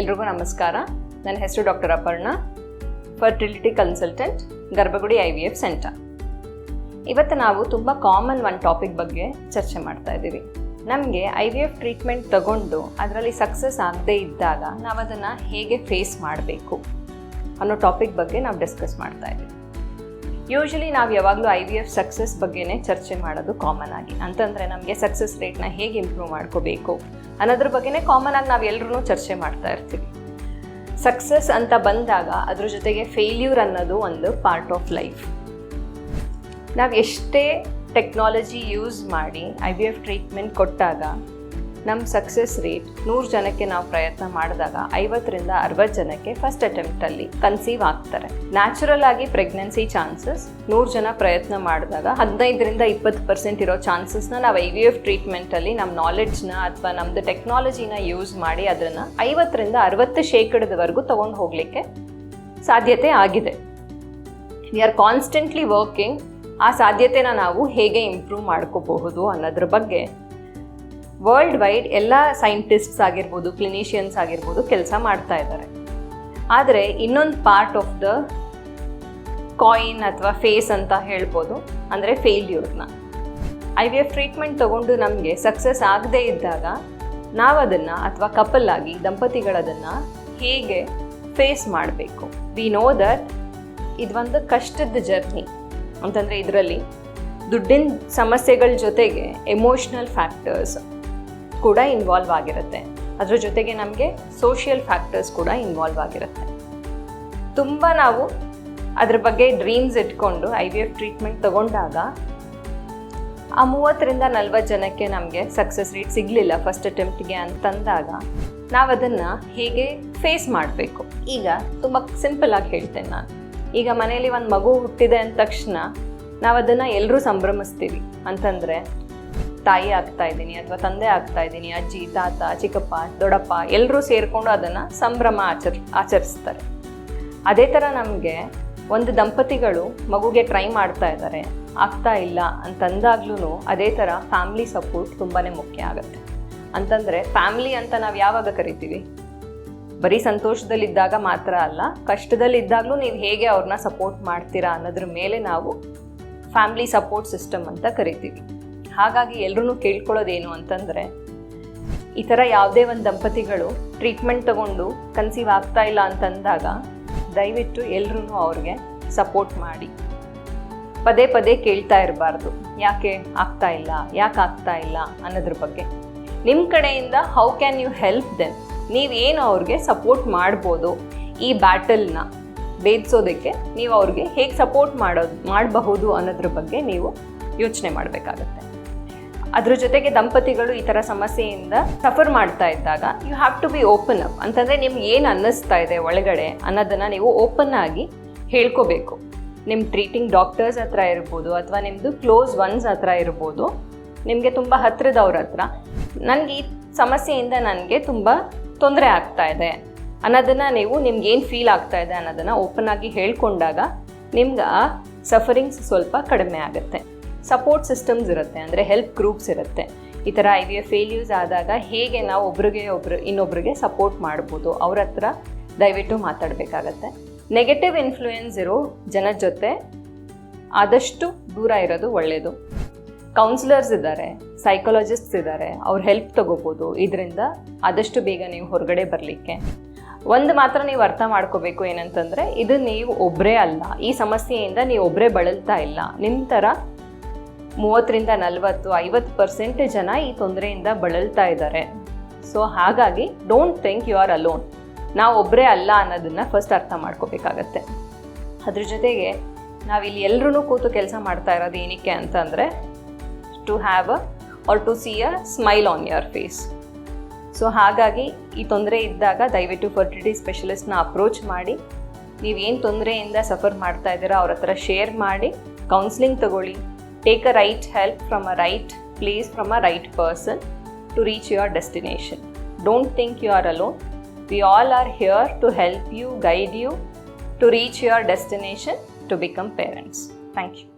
ಎಲ್ರಿಗೂ ನಮಸ್ಕಾರ. ನನ್ನ ಹೆಸರು doctor Aparna fertility consultant Garbhagudi I V F centre ಇವತ್ತು ನಾವು ತುಂಬ ಕಾಮನ್ ಒಂದು ಟಾಪಿಕ್ ಬಗ್ಗೆ ಚರ್ಚೆ ಮಾಡ್ತಾ ಇದ್ದೀವಿ. ನಮಗೆ ಐ ವಿ ಎಫ್ ಟ್ರೀಟ್ಮೆಂಟ್ ತಗೊಂಡು ಅದರಲ್ಲಿ ಸಕ್ಸಸ್ ಆಗದೇ ಇದ್ದಾಗ ನಾವು ಅದನ್ನು ಹೇಗೆ ಫೇಸ್ ಮಾಡಬೇಕು ಅನ್ನೋ ಟಾಪಿಕ್ ಬಗ್ಗೆ ನಾವು ಡಿಸ್ಕಸ್ ಮಾಡ್ತಾ ಇದ್ದೀವಿ. ಯೂಶಲಿ ನಾವು ಯಾವಾಗಲೂ ಐ ವಿ ಎಫ್ ಸಕ್ಸಸ್ ಬಗ್ಗೆನೇ ಚರ್ಚೆ ಮಾಡೋದು ಕಾಮನ್ ಆಗಿ. ಅಂತಂದರೆ ನಮಗೆ ಸಕ್ಸಸ್ ರೇಟ್ನ ಹೇಗೆ ಇಂಪ್ರೂವ್ ಮಾಡ್ಕೋಬೇಕು? ಅನ್ನೋದ್ರ ಬಗ್ಗೆನೇ ಕಾಮನ್ ಆಗಿ ನಾವು ಎಲ್ಲರೂ ಚರ್ಚೆ ಮಾಡ್ತಾ ಇರ್ತೀವಿ. ಸಕ್ಸಸ್ ಅಂತ ಬಂದಾಗ ಅದ್ರ ಜೊತೆಗೆ ಫೇಲ್ಯೂರ್ ಅನ್ನೋದು ಒಂದು ಪಾರ್ಟ್ ಆಫ್ ಲೈಫ್ ನಾವು ಎಷ್ಟೇ ಟೆಕ್ನಾಲಜಿ ಯೂಸ್ ಮಾಡಿ ಐ ವಿ ಎಫ್ ಟ್ರೀಟ್ಮೆಂಟ್ ಕೊಟ್ಟಾಗ ನಮ್ಮ ಸಕ್ಸಸ್ ರೇಟ್ ನೂರು ಜನಕ್ಕೆ ನಾವು ಪ್ರಯತ್ನ ಮಾಡಿದಾಗ ಐವತ್ತರಿಂದ ಅರವತ್ತು ಜನಕ್ಕೆ ಫಸ್ಟ್ ಅಟೆಂಪ್ಟಲ್ಲಿ ಕನ್ಸೀವ್ ಆಗ್ತಾರೆ. ನ್ಯಾಚುರಲ್ ಆಗಿ ಪ್ರೆಗ್ನೆನ್ಸಿ ಚಾನ್ಸಸ್ ನೂರು ಜನ ಪ್ರಯತ್ನ ಮಾಡಿದಾಗ ಹದಿನೈದರಿಂದ ಇಪ್ಪತ್ತು ಪರ್ಸೆಂಟ್ ಇರೋ ಚಾನ್ಸಸ್ನ ನಾವು ಐ ವಿ ಎಫ್ ಟ್ರೀಟ್ಮೆಂಟಲ್ಲಿ ನಮ್ಮ ನಾಲೆಡ್ಜ್ನ ಅಥವಾ ನಮ್ಮದು ಟೆಕ್ನಾಲಜಿನ ಯೂಸ್ ಮಾಡಿ ಅದನ್ನು ಐವತ್ತರಿಂದ ಅರವತ್ತು ಶೇಕಡದವರೆಗೂ ತೊಗೊಂಡು ಹೋಗಲಿಕ್ಕೆ ಸಾಧ್ಯತೆ ಆಗಿದೆ. ವಿ ಆರ್ ಕಾನ್ಸ್ಟೆಂಟ್ಲಿ ವರ್ಕಿಂಗ್ ಆ ಸಾಧ್ಯತೆನ ನಾವು ಹೇಗೆ ಇಂಪ್ರೂವ್ ಮಾಡ್ಕೋಬಹುದು ಅನ್ನೋದ್ರ ಬಗ್ಗೆ ವರ್ಲ್ಡ್ ವೈಡ್ ಎಲ್ಲ ಸೈಂಟಿಸ್ಟ್ಸ್ ಆಗಿರ್ಬೋದು ಕ್ಲಿನಿಷಿಯನ್ಸ್ ಆಗಿರ್ಬೋದು ಕೆಲಸ ಮಾಡ್ತಾ ಇದ್ದಾರೆ. ಆದರೆ ಇನ್ನೊಂದು ಪಾರ್ಟ್ ಆಫ್ ದ ಕಾಯಿನ್ ಅಥವಾ ಫೇಸ್ ಅಂತ ಹೇಳ್ಬೋದು, ಅಂದರೆ ಫೇಲ್ಯೂರ್ನ ಐ ವಿ ಎಫ್ ಟ್ರೀಟ್ಮೆಂಟ್ ತೊಗೊಂಡು ನಮಗೆ ಸಕ್ಸಸ್ ಆಗದೇ ಇದ್ದಾಗ ನಾವು ಅದನ್ನು ಅಥವಾ ಕಪಲ್ ಆಗಿ ದಂಪತಿಗಳದನ್ನು ಹೇಗೆ ಫೇಸ್ ಮಾಡಬೇಕು? ವಿ ನೋ ದಟ್ ಇದೊಂದು ಕಷ್ಟದ ಜರ್ನಿ ಅಂತಂದರೆ ಇದರಲ್ಲಿ ದುಡ್ಡಿನ ಸಮಸ್ಯೆಗಳ ಜೊತೆಗೆ ಎಮೋಷ್ನಲ್ ಫ್ಯಾಕ್ಟರ್ಸ್ ಕೂಡ ಇನ್ವಾಲ್ವ್ ಆಗಿರುತ್ತೆ. ಅದರ ಜೊತೆಗೆ ನಮಗೆ ಸೋಷಿಯಲ್ ಫ್ಯಾಕ್ಟರ್ಸ್ ಕೂಡ ಇನ್ವಾಲ್ವ್ ಆಗಿರುತ್ತೆ. ತುಂಬ ನಾವು ಅದ್ರ ಬಗ್ಗೆ ಡ್ರೀಮ್ಸ್ ಇಟ್ಕೊಂಡು ಐ ವಿ ಎಫ್ ಟ್ರೀಟ್ಮೆಂಟ್ ತಗೊಂಡಾಗ ಆ ಮೂವತ್ತರಿಂದ ನಲ್ವತ್ತು ಜನಕ್ಕೆ ನಮಗೆ ಸಕ್ಸಸ್ ರೇಟ್ ಸಿಗಲಿಲ್ಲ ಫಸ್ಟ್ ಅಟೆಂಪ್ಟ್ಗೆ ಅಂತಂದಾಗ ನಾವು ಅದನ್ನು ಹೇಗೆ ಫೇಸ್ ಮಾಡಬೇಕು. ಈಗ ತುಂಬ ಸಿಂಪಲ್ ಆಗಿ ಹೇಳ್ತೇನೆ ನಾನು. ಈಗ ಮನೆಯಲ್ಲಿ ಒಂದು ಮಗು ಹುಟ್ಟಿದೆ ಅಂದ ತಕ್ಷಣ ನಾವು ಅದನ್ನು ಎಲ್ಲರೂ ಸಂಭ್ರಮಿಸ್ತೀವಿ. ಅಂತಂದರೆ ತಾಯಿ ಆಗ್ತಾ ಇದ್ದೀನಿ ಅಥವಾ ತಂದೆ ಆಗ್ತಾ ಇದ್ದೀನಿ, ಅಜ್ಜಿ, ತಾತ, ಚಿಕ್ಕಪ್ಪ, ದೊಡ್ಡಪ್ಪ ಎಲ್ಲರೂ ಸೇರಿಕೊಂಡು ಅದನ್ನು ಸಂಭ್ರಮ ಆಚರ್, ಆಚರಿಸ್ತಾರೆ. ಅದೇ ಥರ ನಮಗೆ ಒಂದು ದಂಪತಿಗಳು ಮಗುಗೆ ಟ್ರೈ ಮಾಡ್ತಾ ಇದ್ದಾರೆ, ಆಗ್ತಾ ಇಲ್ಲ ಅಂತಂದಾಗ್ಲೂ ಅದೇ ಥರ ಫ್ಯಾಮ್ಲಿ ಸಪೋರ್ಟ್ ತುಂಬಾ ಮುಖ್ಯ ಆಗುತ್ತೆ. ಅಂತಂದರೆ ಫ್ಯಾಮ್ಲಿ ಅಂತ ನಾವು ಯಾವಾಗ ಕರಿತೀವಿ? ಬರೀ ಸಂತೋಷದಲ್ಲಿದ್ದಾಗ ಮಾತ್ರ ಅಲ್ಲ, ಕಷ್ಟದಲ್ಲಿದ್ದಾಗಲೂ ನೀವು ಹೇಗೆ ಅವ್ರನ್ನ ಸಪೋರ್ಟ್ ಮಾಡ್ತೀರಾ ಅನ್ನೋದ್ರ ಮೇಲೆ ನಾವು ಫ್ಯಾಮ್ಲಿ ಸಪೋರ್ಟ್ ಸಿಸ್ಟಮ್ ಅಂತ ಕರಿತೀವಿ. ಹಾಗಾಗಿ ಎಲ್ಲರೂ ಕೇಳ್ಕೊಳ್ಳೋದೇನು ಅಂತಂದರೆ, ಈ ಥರ ಯಾವುದೇ ಒಂದು ದಂಪತಿಗಳು ಟ್ರೀಟ್ಮೆಂಟ್ ತಗೊಂಡು ಕನ್ಸೀವ್ ಆಗ್ತಾ ಇಲ್ಲ ಅಂತಂದಾಗ ದಯವಿಟ್ಟು ಎಲ್ಲರೂ ಅವ್ರಿಗೆ ಸಪೋರ್ಟ್ ಮಾಡಿ. ಪದೇ ಪದೇ ಕೇಳ್ತಾ ಇರಬಾರ್ದು. ಯಾಕೆ ಆಗ್ತಾ ಇಲ್ಲ? ಯಾಕೆ ಆಗ್ತಾ ಇಲ್ಲ ಅನ್ನೋದ್ರ ಬಗ್ಗೆ. ನಿಮ್ಮ ಕಡೆಯಿಂದ how can you help then ನೀವೇನು ಅವ್ರಿಗೆ ಸಪೋರ್ಟ್ ಮಾಡ್ಬೋದು? ಈ ಬ್ಯಾಟಲ್ನ ಭೇದಿಸೋದಕ್ಕೆ ನೀವು ಅವ್ರಿಗೆ ಹೇಗೆ ಸಪೋರ್ಟ್ ಮಾಡೋದು ಮಾಡಬಹುದು ಅನ್ನೋದ್ರ ಬಗ್ಗೆ ನೀವು ಯೋಚನೆ ಮಾಡಬೇಕಾಗತ್ತೆ. ಅದ್ರ ಜೊತೆಗೆ ದಂಪತಿಗಳು ಈ ಥರ ಸಮಸ್ಯೆಯಿಂದ ಸಫರ್ ಮಾಡ್ತಾ ಇದ್ದಾಗ you have to be open up ಅಂತಂದರೆ ನಿಮ್ಗೆ ಏನು ಅನ್ನಿಸ್ತಾ ಇದೆ ಒಳಗಡೆ ಅನ್ನೋದನ್ನು ನೀವು ಓಪನ್ ಆಗಿ ಹೇಳ್ಕೋಬೇಕು. ನಿಮ್ಮ ಟ್ರೀಟಿಂಗ್ ಡಾಕ್ಟರ್ಸ್ ಹತ್ರ ಇರ್ಬೋದು ಅಥವಾ ನಿಮ್ಮದು ಕ್ಲೋಸ್ ಒನ್ಸ್ ಹತ್ರ ಇರ್ಬೋದು. ನಿಮಗೆ ತುಂಬ ಹತ್ತಿರದವ್ರ ಹತ್ರ ನನಗೆ ಈ ಸಮಸ್ಯೆಯಿಂದ ನನಗೆ ತುಂಬ ತೊಂದರೆ ಆಗ್ತಾ ಇದೆ ಅನ್ನೋದನ್ನು ನೀವು ನಿಮ್ಗೆ ಏನು ಫೀಲ್ ಆಗ್ತಾ ಇದೆ ಅನ್ನೋದನ್ನು ಓಪನ್ ಆಗಿ ಹೇಳ್ಕೊಂಡಾಗ ನಿಮ್ಗೆ ಸಫರಿಂಗ್ಸ್ ಸ್ವಲ್ಪ ಕಡಿಮೆ ಆಗುತ್ತೆ. ಸಪೋರ್ಟ್ ಸಿಸ್ಟಮ್ಸ್ ಇರುತ್ತೆ, ಅಂದರೆ ಹೆಲ್ಪ್ ಗ್ರೂಪ್ಸ್ ಇರುತ್ತೆ. ಈ ಥರ ಐ ವಿ ಎಫ್ ಫೇಲ್ಯೂಸ್ ಆದಾಗ ಹೇಗೆ ನಾವು ಒಬ್ರಿಗೆ ಒಬ್ರು, ಇನ್ನೊಬ್ರಿಗೆ ಸಪೋರ್ಟ್ ಮಾಡ್ಬೋದು, ಅವ್ರ ಹತ್ರ ದಯವಿಟ್ಟು ಮಾತಾಡಬೇಕಾಗತ್ತೆ. ನೆಗೆಟಿವ್ ಇನ್ಫ್ಲೂಯೆನ್ಸ್ ಇರೋ ಜನ ಜೊತೆ ಆದಷ್ಟು ದೂರ ಇರೋದು ಒಳ್ಳೆಯದು ಕೌನ್ಸಿಲರ್ಸ್ ಇದ್ದಾರೆ ಸೈಕಾಲಜಿಸ್ಟ್ಸ್ ಇದ್ದಾರೆ, ಅವ್ರ ಹೆಲ್ಪ್ ತಗೋಬೋದು. ಇದರಿಂದ ಆದಷ್ಟು ಬೇಗ ನೀವು ಹೊರಗಡೆ ಬರಲಿಕ್ಕೆ. ಒಂದು ಮಾತ್ರ ನೀವು ಅರ್ಥ ಮಾಡ್ಕೋಬೇಕು ಏನಂತಂದರೆ, ಇದು ನೀವು ಒಬ್ಬರೇ ಅಲ್ಲ. ಈ ಸಮಸ್ಯೆಯಿಂದ ನೀವು ಒಬ್ಬರೇ ಬಳಲ್ತಾ ಇಲ್ಲ. ನಿಮ್ಮ ಥರ ಮೂವತ್ತರಿಂದ ನಲವತ್ತು, ಐವತ್ತು ಪರ್ಸೆಂಟ್ ಜನ ಈ ತೊಂದರೆಯಿಂದ ಬಳಲ್ತಾ ಇದ್ದಾರೆ. ಸೊ ಹಾಗಾಗಿ don't think you are alone ನಾವು ಒಬ್ಬರೇ ಅಲ್ಲ ಅನ್ನೋದನ್ನು ಫಸ್ಟ್ ಅರ್ಥ ಮಾಡ್ಕೋಬೇಕಾಗತ್ತೆ. ಅದ್ರ ಜೊತೆಗೆ ನಾವಿಲ್ಲಿ ಎಲ್ಲರೂ ಕೂತು ಕೆಲಸ ಮಾಡ್ತಾ ಇರೋದು ಏನಕ್ಕೆ ಅಂತಂದರೆ to have a or to see a smile on your face so ಹಾಗಾಗಿ ಈ ತೊಂದರೆ ಇದ್ದಾಗ ದಯವಿಟ್ಟು ಫರ್ಟಿಲಿಟಿ ಸ್ಪೆಷಲಿಸ್ಟ್ನ ಅಪ್ರೋಚ್ ಮಾಡಿ. ನೀವೇನು ತೊಂದರೆಯಿಂದ ಸಫರ್ ಮಾಡ್ತಾ ಇದ್ದೀರಾ ಅವ್ರ ಹತ್ರ ಶೇರ್ ಮಾಡಿ ಕೌನ್ಸಿಲಿಂಗ್ ತಗೊಳ್ಳಿ. Take a right help from a right place from a right person to reach your destination. Don't think you are alone. We all are here to help you, guide you to reach your destination to become parents. Thank you.